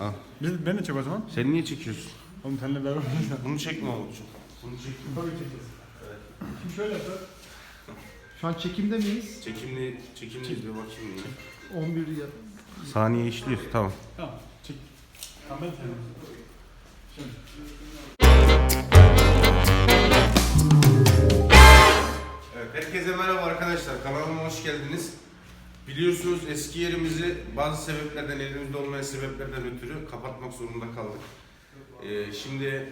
Al. Biz, ben de çek o zaman. Sen niye çekiyorsun? Oğlum seninle beraber Bunu çekme oğlum. Bunu çekme. Tabii çekeceğiz. Şimdi şöyle yapalım. Şu an çekimde miyiz? Çekimli, çekimliyiz bir bakayım yine. 11 ya. Saniye işliyor tamam. Tamam çek. Tamam ben. Şimdi. Evet, herkese merhaba arkadaşlar. Kanalıma hoş geldiniz. Biliyorsunuz eski yerimizi bazı sebeplerden, elimizde olmayan sebeplerden ötürü kapatmak zorunda kaldık. Ee, şimdi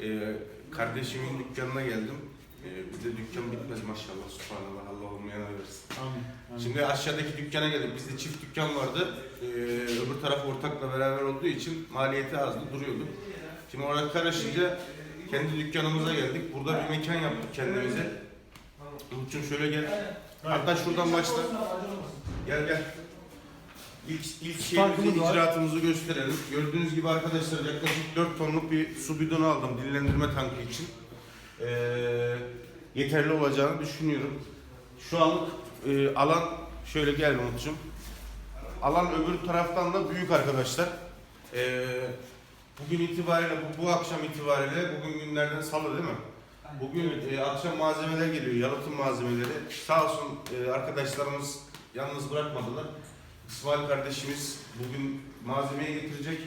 e, kardeşimin dükkanına geldim. Ee, bizde dükkan bitmez maşallah. Subhanallah Allah olmayana versin. Amin. Amin. Şimdi aşağıdaki dükkana geldik. Bizde çift dükkan vardı. Ee, öbür taraf ortakla beraber olduğu için maliyeti azdı, duruyordu. Şimdi oraya karışınca kendi dükkanımıza geldik. Burada bir mekan yaptık kendimize. Umut'cum şöyle gel. Hatta şuradan başla. Gel gel. İlk, ilk şeyimizi, Farkımız var. icraatımızı gösterelim. Gördüğünüz gibi arkadaşlar yaklaşık 4 tonluk bir su bidonu aldım dinlendirme tankı için. Ee, yeterli olacağını düşünüyorum. Şu anlık e, alan şöyle gel Umut'cum. Alan öbür taraftan da büyük arkadaşlar. Ee, bugün itibariyle, bu, bu akşam itibariyle, bugün günlerden salı değil mi? Bugün e, akşam malzemeler geliyor, yalıtım malzemeleri. Sağ olsun e, arkadaşlarımız yalnız bırakmadılar. İsmail kardeşimiz bugün malzemeyi getirecek.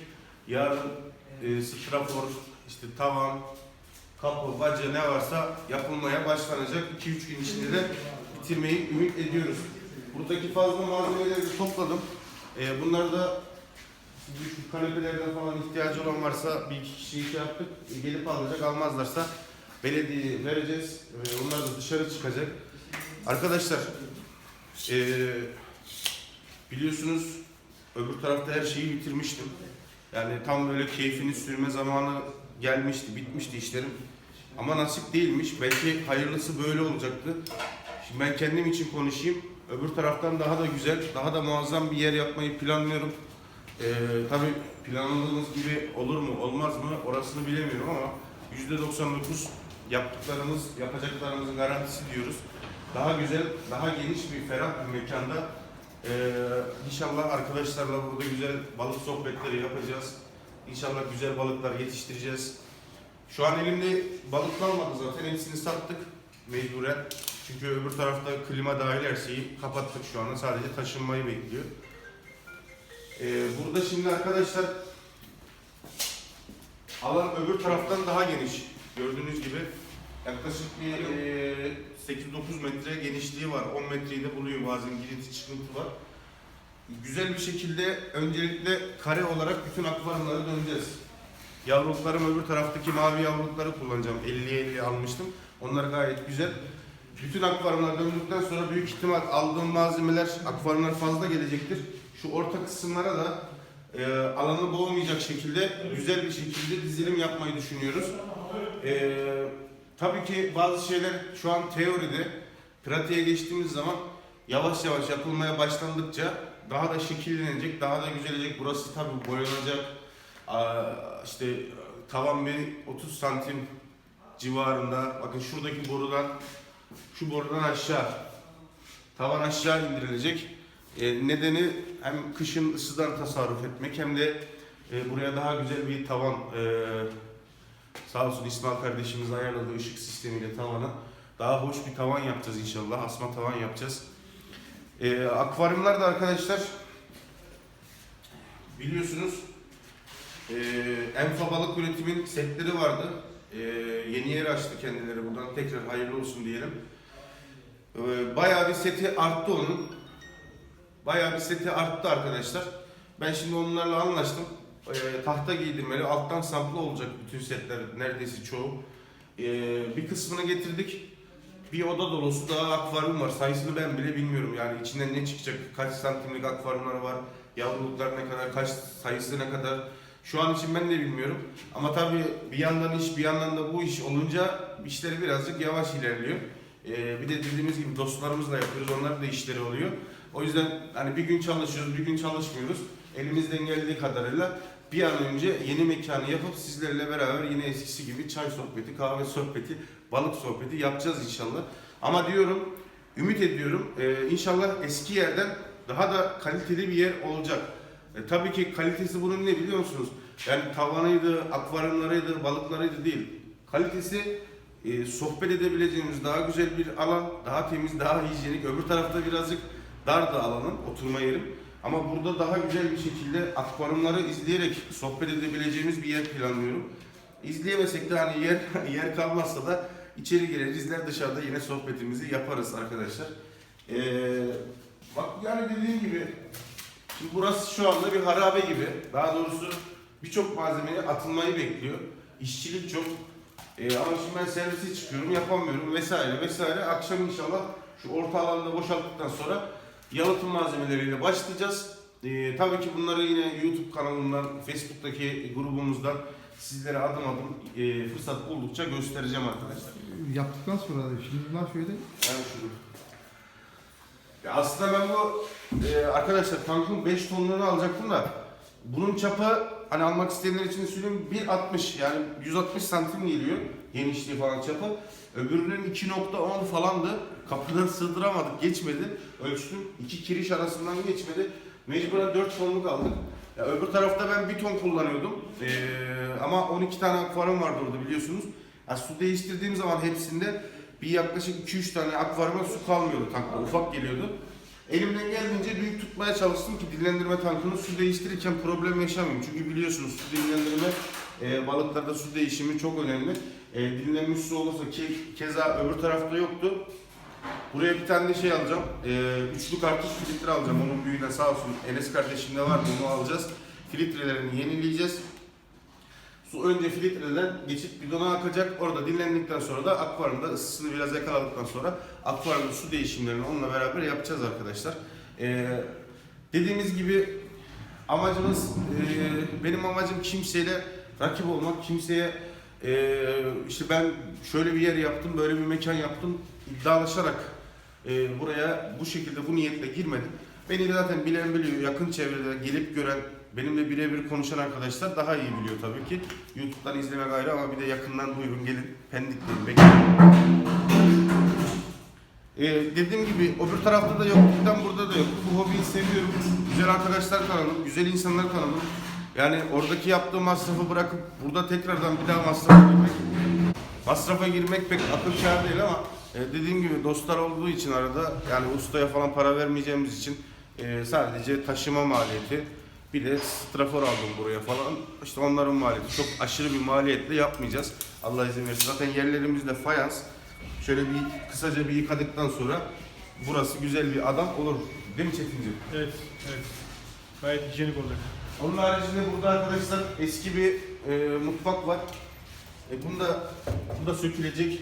Yarın e, strafor, işte tavan, kapı, baca ne varsa yapılmaya başlanacak. 2-3 gün içinde de bitirmeyi ümit ediyoruz. Buradaki fazla malzemeleri topladım. E, bunları da kanepelerden falan ihtiyacı olan varsa bir iki kişi şey yaptık. E, gelip alacak almazlarsa belediyeye vereceğiz. E, onlar da dışarı çıkacak. Arkadaşlar e, biliyorsunuz öbür tarafta her şeyi bitirmiştim. Yani tam böyle keyfini sürme zamanı gelmişti, bitmişti işlerim. Ama nasip değilmiş. Belki hayırlısı böyle olacaktı. Şimdi ben kendim için konuşayım. Öbür taraftan daha da güzel, daha da muazzam bir yer yapmayı planlıyorum. Ee, tabii planladığımız gibi olur mu, olmaz mı orasını bilemiyorum ama %99 yaptıklarımız, yapacaklarımızın garantisi diyoruz. Daha güzel, daha geniş bir ferah bir mekanda ee, inşallah arkadaşlarla burada güzel balık sohbetleri yapacağız. İnşallah güzel balıklar yetiştireceğiz. Şu an elimde balık kalmadı zaten. Hepsini sattık mecburen. Çünkü öbür tarafta klima dahil her şeyi kapattık şu anda. Sadece taşınmayı bekliyor. Ee, burada şimdi arkadaşlar alan öbür taraftan daha geniş. Gördüğünüz gibi yaklaşık bir e, 8-9 metre genişliği var. 10 metreyi de buluyor bazen girinti çıkıntı var. Güzel bir şekilde öncelikle kare olarak bütün akvaryumlara döneceğiz. Yavruluklarım öbür taraftaki mavi yavrulukları kullanacağım. 50-50 almıştım. Onlar gayet güzel. Bütün akvaryumlar döndükten sonra büyük ihtimal aldığım malzemeler, akvaryumlar fazla gelecektir. Şu orta kısımlara da e, alanı boğmayacak şekilde, güzel bir şekilde dizilim yapmayı düşünüyoruz. E, tabii ki bazı şeyler şu an teoride, pratiğe geçtiğimiz zaman yavaş yavaş yapılmaya başlandıkça daha da şekillenecek, daha da güzelecek. Burası tabii boyanacak. İşte tavan bir 30 santim civarında. Bakın şuradaki borudan şu borudan aşağı tavan aşağı indirilecek. E, nedeni hem kışın ısıdan tasarruf etmek hem de e, buraya daha güzel bir tavan e, sağ olsun İsmail kardeşimiz ayarladığı ışık sistemiyle tavana daha hoş bir tavan yapacağız inşallah. Asma tavan yapacağız. E, akvaryumlar da arkadaşlar biliyorsunuz e, Enfa balık üretimin setleri vardı. E, yeni yer açtı kendileri. Buradan tekrar hayırlı olsun diyelim. E, bayağı bir seti arttı onun. Bayağı bir seti arttı arkadaşlar. Ben şimdi onlarla anlaştım. E, tahta giydirmeli. Alttan samplı olacak bütün setler neredeyse çoğu. E, bir kısmını getirdik. Bir oda dolusu daha akvaryum var. Sayısını ben bile bilmiyorum. Yani içinden ne çıkacak, kaç santimlik akvaryumlar var, yavruluklar ne kadar, kaç sayısı ne kadar. Şu an için ben de bilmiyorum. Ama tabii bir yandan iş, bir yandan da bu iş olunca işleri birazcık yavaş ilerliyor. Ee, bir de dediğimiz gibi dostlarımızla yapıyoruz. Onların da işleri oluyor. O yüzden hani bir gün çalışıyoruz, bir gün çalışmıyoruz. Elimizden geldiği kadarıyla bir an önce yeni mekanı yapıp sizlerle beraber yine eskisi gibi çay sohbeti, kahve sohbeti, balık sohbeti yapacağız inşallah. Ama diyorum, ümit ediyorum e, inşallah eski yerden daha da kaliteli bir yer olacak. E, tabii ki kalitesi bunun ne biliyor musunuz? Yani tavanıydı, akvaryumlarıydı, balıklarıydı değil. Kalitesi e, sohbet edebileceğimiz daha güzel bir alan, daha temiz, daha hijyenik. Öbür tarafta birazcık dar da alanın, oturma yerim. Ama burada daha güzel bir şekilde akvaryumları izleyerek sohbet edebileceğimiz bir yer planlıyorum. İzleyemesek de hani yer yer kalmazsa da içeri gireriz, izler dışarıda yine sohbetimizi yaparız arkadaşlar. Ee, bak yani dediğim gibi şimdi burası şu anda bir harabe gibi. Daha doğrusu birçok malzemeye atılmayı bekliyor. İşçilik çok. Ee, ama şimdi ben servise çıkıyorum yapamıyorum vesaire vesaire. Akşam inşallah şu orta alanda boşalttıktan sonra yalıtım malzemeleriyle başlayacağız. Ee, tabii ki bunları yine YouTube kanalından, Facebook'taki grubumuzdan sizlere adım adım e, fırsat buldukça göstereceğim arkadaşlar. Yaptıktan sonra da şimdi bunlar şöyle Ben şunu. Ya aslında ben bu e, arkadaşlar tankın 5 tonluğunu alacaktım da bunun çapı hani almak isteyenler için söyleyeyim 1.60 yani 160 santim geliyor genişliği falan çapı. Öbürünün 2.10 falandı. Kapıdan sığdıramadık geçmedi. Ölçtüm iki kiriş arasından geçmedi. Mecburen 4 tonluk aldık. Ya öbür tarafta ben bir ton kullanıyordum. Ee, ama 12 tane akvaryum vardı orada biliyorsunuz. Ya su değiştirdiğim zaman hepsinde bir yaklaşık 2-3 tane akvaryuma su kalmıyordu tankta. Ufak geliyordu. Elimden geldiğince büyük tutmaya çalıştım ki dinlendirme tankını su değiştirirken problem yaşamayayım. Çünkü biliyorsunuz su dinlendirme e, balıklarda su değişimi çok önemli. E, dinlenmiş su olursa ki keza öbür tarafta yoktu. Buraya bir tane de şey alacağım. E, üçlü kartuş filtre alacağım. Onun büyüğüne sağ olsun Enes kardeşimde var onu alacağız. Filtrelerini yenileyeceğiz. Su önce filtreden geçip bidona akacak. Orada dinlendikten sonra da akvaryumda ısısını biraz yakaladıktan sonra akvaryumda su değişimlerini onunla beraber yapacağız arkadaşlar. Ee, dediğimiz gibi amacımız, e, benim amacım kimseyle rakip olmak, kimseye e, işte ben şöyle bir yer yaptım, böyle bir mekan yaptım iddialaşarak e, buraya bu şekilde bu niyetle girmedim. Beni zaten bilen biliyor, yakın çevrede gelip gören, benimle birebir konuşan arkadaşlar daha iyi biliyor tabii ki. YouTube'dan izlemek ayrı ama bir de yakından buyurun gelin. Pendik'teyim, bekliyorum. Ee, dediğim gibi öbür tarafta da yokluktan burada da yok. Bu hobiyi seviyorum. Güzel arkadaşlar tanıdım, güzel insanlar tanıdım. Yani oradaki yaptığım masrafı bırakıp burada tekrardan bir daha masrafa girmek, masrafa girmek pek akıl kâr değil ama e, dediğim gibi dostlar olduğu için arada yani ustaya falan para vermeyeceğimiz için e, sadece taşıma maliyeti bir de strafor aldım buraya falan. İşte onların maliyeti çok aşırı bir maliyetle yapmayacağız. Allah izin verirse. Zaten yerlerimiz de fayans. Şöyle bir kısaca bir yıkadıktan sonra burası güzel bir adam olur. Değil mi Çetinciğim? Evet, evet. Gayet hijyenik olacak. Onun haricinde burada arkadaşlar eski bir e, mutfak var. E, bunda bunda sökülecek.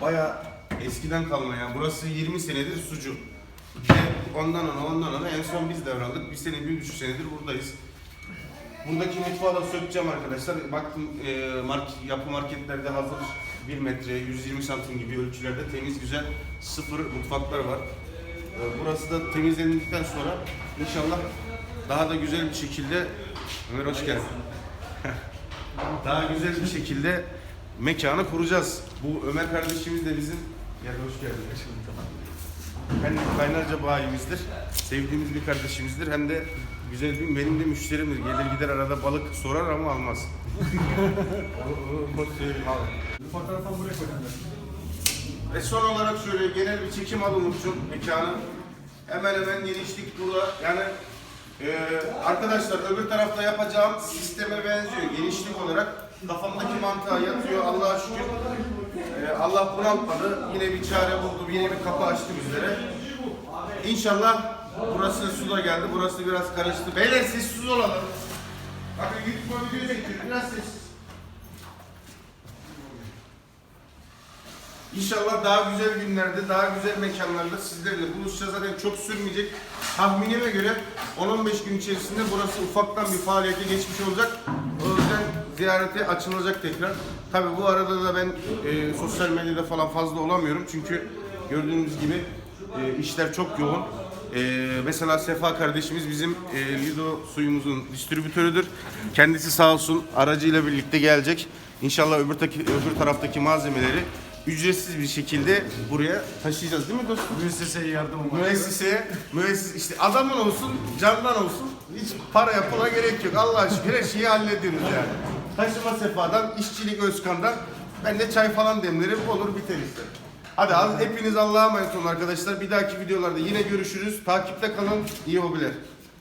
Baya eskiden kalma yani. Burası 20 senedir sucu. Ondan ona ondan ona en son biz devraldık. Bir sene bir buçuk senedir buradayız. Buradaki mutfağı da sökeceğim arkadaşlar. Baktım e, mark, yapı marketlerde hazır 1 metre 120 santim gibi ölçülerde temiz güzel sıfır mutfaklar var. E, burası da temizlendikten sonra inşallah daha da güzel bir şekilde Ömer hoş geldin. daha güzel bir şekilde mekanı kuracağız. Bu Ömer kardeşimiz de bizim Gel hoş geldin. Hem kaynarca bayimizdir. Sevdiğimiz bir kardeşimizdir. Hem de güzel bir benim de müşterimdir. Gelir gider arada balık sorar ama almaz. Bu fotoğrafı buraya koyacağım. Ve son olarak şöyle genel bir çekim alın için mekanın. Hemen hemen genişlik burada. Yani e, arkadaşlar öbür tarafta yapacağım sisteme benziyor genişlik olarak. Kafamdaki mantığa yatıyor Allah'a şükür. E, Allah bunaltmadı. Yine bir çare buldu. Yine bir kapı açtı bizlere. İnşallah burası su da geldi. Burası biraz karıştı. Beyler sessiz olalım. Bakın YouTube'a video çekiyorum. Biraz sessiz. İnşallah daha güzel günlerde, daha güzel mekanlarda sizlerle buluşacağız. Zaten çok sürmeyecek. Tahminime göre 10-15 gün içerisinde burası ufaktan bir faaliyete geçmiş olacak. Ziyarete açılacak tekrar. Tabi bu arada da ben e, sosyal medyada falan fazla olamıyorum. Çünkü gördüğünüz gibi e, işler çok yoğun. E, mesela Sefa kardeşimiz bizim e, Lido suyumuzun distribütörüdür. Kendisi sağ olsun aracıyla birlikte gelecek. İnşallah öbür, taki- öbür taraftaki malzemeleri ücretsiz bir şekilde buraya taşıyacağız değil mi dostum? Müesseseye yardım olmak. Müesseseye, müesses işte adamın olsun, candan olsun Hiç paraya pula gerek yok. Allah'a şükür her şeyi hallediyoruz yani. Taşıma sefadan, işçilik Özkan'dan. Ben de çay falan demlerim. Olur biter işte. Hadi al- hepiniz Allah'a emanet olun arkadaşlar. Bir dahaki videolarda yine görüşürüz. Takipte kalın. İyi hobiler.